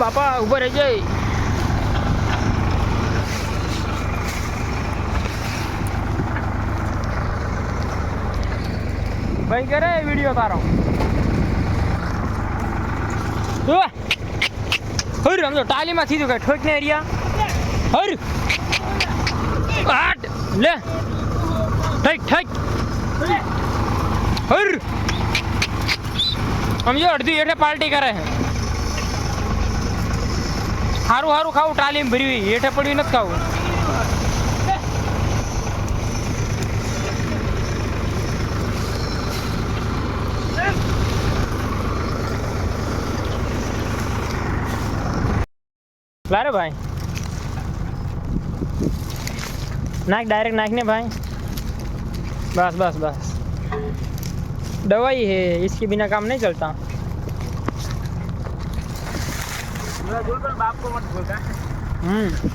બાપા ઊભો રહી જાય ભાઈ કરે વીડિયો તારો? હર, આમ તો ટાલીમાં થીધું કઈ ઠોક ને એરિયા હર. આટ. લે. ઠક ઠક. હર. સમજો અડધી એટલે પાર્ટી કરે છે. હારું હારું ખાવું, ટાલીમ ભરવી. હેઠે પડવી નથી ખાવું. લારે ભાઈ. નાખ ડાયરેક્ટ નાખ ને ભાઈ. બસ બસ બસ. દવાઈ હે इसके बिना કામ નહીં ચલતા. मेरा बोल पर बाप को मत बोलता हम्म